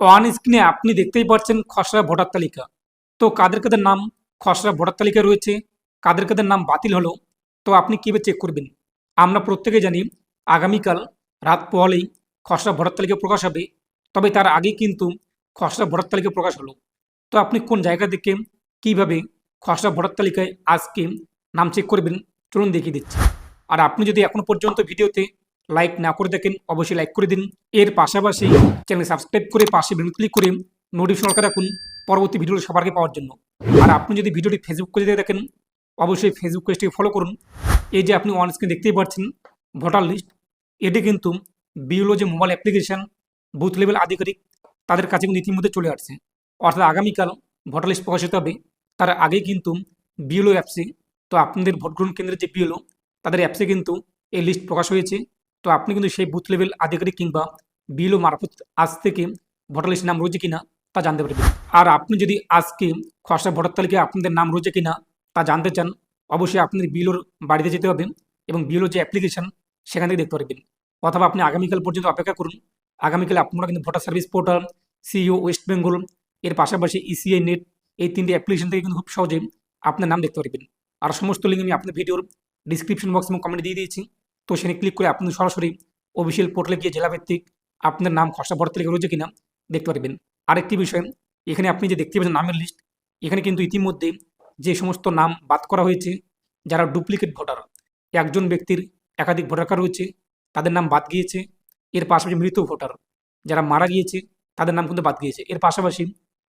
One স্ক্রিনে আপনি দেখতেই পাচ্ছেন খসড়া ভোটার তালিকা। তো কাদের কাদের নাম খসড়া ভোটার তালিকায় রয়েছে, কাদের কাদের নাম বাতিল হলো, তো আপনি কীভাবে চেক করবেন? আমরা প্রত্যেকে জানি আগামীকাল রাত পোহালেই খসড়া ভোটার তালিকা প্রকাশ হবে, তবে তার আগে কিন্তু খসড়া ভোটার তালিকা প্রকাশ হলো। তো আপনি কোন জায়গা থেকে কীভাবে খসড়া ভোটার তালিকায় আজকে নাম চেক করবেন, চলুন দেখিয়ে দিচ্ছি। আর আপনি যদি এখনও পর্যন্ত ভিডিওতে লাইক না করে দেখেন, অবশ্যই লাইক করে দিন। এর পাশাপাশি চ্যানেল সাবস্ক্রাইব করে পাশে বেল ক্লিক করে নোটিফিকেশন রাখুন পরবর্তী ভিডিও সবার আগে পাওয়ার জন্য। আর আপনি যদি ভিডিওটি ফেসবুক পেজে দেখেন অবশ্যই ফেসবুক পেজটিকে ফলো করুন। এই যে আপনি অন স্ক্রিন দেখতেই পাচ্ছেন ভোটার লিস্ট এটি কিন্তু বিএলও যে মোবাইল অ্যাপ্লিকেশন বুথ লেভেল আধিকারিক তাদের কাছে কিন্তু ইতিমধ্যে চলে আসছে। অর্থাৎ আগামীকাল ভোটার লিস্ট প্রকাশিত হবে। তার আগেই কিন্তু বিএলও অ্যাপসে তো আপনাদের ভোট গ্রহণ কেন্দ্রের যে বিএলও তাদের অ্যাপসে কিন্তু এই লিস্ট প্রকাশ হয়েছে। তো আপনি কিন্তু সেই বুথ লেভেল আধিকারিক কিংবা বিএলও মারফত আজ থেকে ভোটার লিস্ট নাম রয়েছে কিনা তা জানতে পারবেন। আর আপনি যদি আজকে খসড়া ভোটার তালিকায় আপনাদের নাম রয়েছে কিনা তা জানতে চান, অবশ্যই আপনাদের বিএলওর বাড়িতে যেতে হবে এবং বিএলও যে অ্যাপ্লিকেশন সেখান থেকে দেখতে পারবেন। অথবা আপনি আগামীকাল পর্যন্ত অপেক্ষা করুন। আগামীকাল আপনারা কিন্তু voter service portal, CEO West Bengal, এর পাশাপাশি ইসিআই নেট এই তিনটি অ্যাপ্লিকেশন থেকে কিন্তু খুব সহজে আপনার নাম দেখতে পারবেন। আর সমস্ত লিঙ্ক আমি আপনার ভিডিওর ডিসক্রিপশন বক্স এবং কমেন্টে দিয়ে দিয়েছি। তো সেখানে ক্লিক করে আপনি সরাসরি অফিসিয়াল পোর্টালে গিয়ে জেলাভিত্তিক আপনার নাম খসড়া ভোটার তালিকা রয়েছে কিনা দেখতে পারবেন। আরেকটি বিষয়, এখানে আপনি যে দেখতে পাচ্ছেন নামের লিস্ট এখানে কিন্তু ইতিমধ্যে যে সমস্ত নাম বাদ করা হয়েছে, যারা ডুপ্লিকেট ভোটার, একজন ব্যক্তির একাধিক ভোটার কার্ড রয়েছে, তাদের নাম বাদ গিয়েছে, এর পাশাপাশি মৃত ভোটার যারা মারা গিয়েছে, তাদের নাম কিন্তু বাদ গিয়েছে। এর পাশাপাশি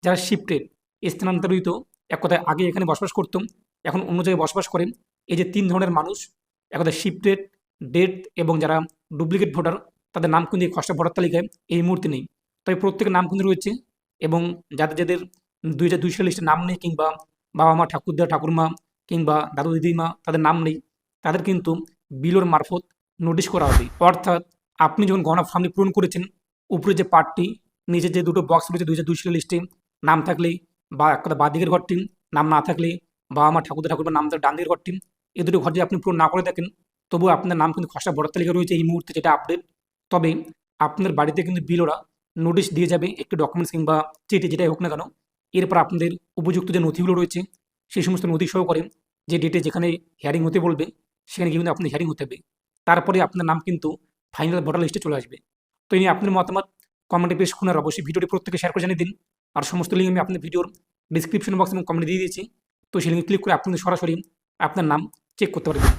যারা শিফটেড স্থানান্তরিত, এক কথায় আগে এখানে বসবাস করতাম এখন অন্য জায়গায় বসবাস করেন, এই যে তিন ধরনের মানুষ, এক কথায় শিফটেড ডেট এবং যারা ডুপ্লিকেট ভোটার তাদের নাম কিন্তু এই খসড়া ভোটার তালিকায় এই মুহূর্তে নেই। তবে প্রত্যেকের নাম কিন্তু রয়েছে এবং যাদের যাদের দুই হাজার দুই লিস্টে নাম নেই কিংবা বাবা মা ঠাকুরদা ঠাকুরমা কিংবা দাদু দিদিমা তাদের নাম নেই, তাদের কিন্তু বিলোর মারফত নোটিশ করা হবে। অর্থাৎ আপনি যখন গণনা ফর্মটি পূরণ করেছেন, উপরে যে পার্টটি, নিচে যে দুটো বক্স রয়েছে দুই হাজার দুই লিস্টে, নাম থাকলে বা এক কথা বাঁ দিকের ঘরটি, নাম না থাকলে বাবা মা ঠাকুরদা ঠাকুরমা নাম থাকলে ডান দিকের ঘরটি এই দুটো ঘর যদি আপনি পূরণ না করে থাকেন তবুও আপনার নাম কিন্তু খসড়া ভোটার তালিকা রয়েছে এই মুহূর্তে যেটা আপডেট তবে আপনার বাড়িতে কিন্তু বিলোরা নোটিশ দিয়ে যাবে, একটি ডকুমেন্টস কিংবা চিঠি যেটাই হোক না কেন। এরপর আপনাদের উপযুক্ত যে নথিগুলো রয়েছে, সেই সমস্ত নথি সহ করে যে ডেটে যেখানে হিয়ারিং হতে বলবে, সেখানে কিন্তু আপনার হিয়ারিং হতে হবে। তারপরে আপনার নাম কিন্তু ফাইনাল ভোটার লিস্টে চলে আসবে। তো এই নিয়ে আপনার মতামত কমেন্টে পেশ আর অবশ্যই ভিডিওটি প্রত্যেকে শেয়ার করে জানিয়ে দিন। আর সমস্ত লিঙ্ক আমি আপনার ভিডিওর ডিসক্রিপশন বক্স এবং কমেন্টে দিয়ে দিয়েছি। তো সেই লিঙ্কে ক্লিক করে আপনাদের সরাসরি আপনার নাম চেক করতে পারবেন।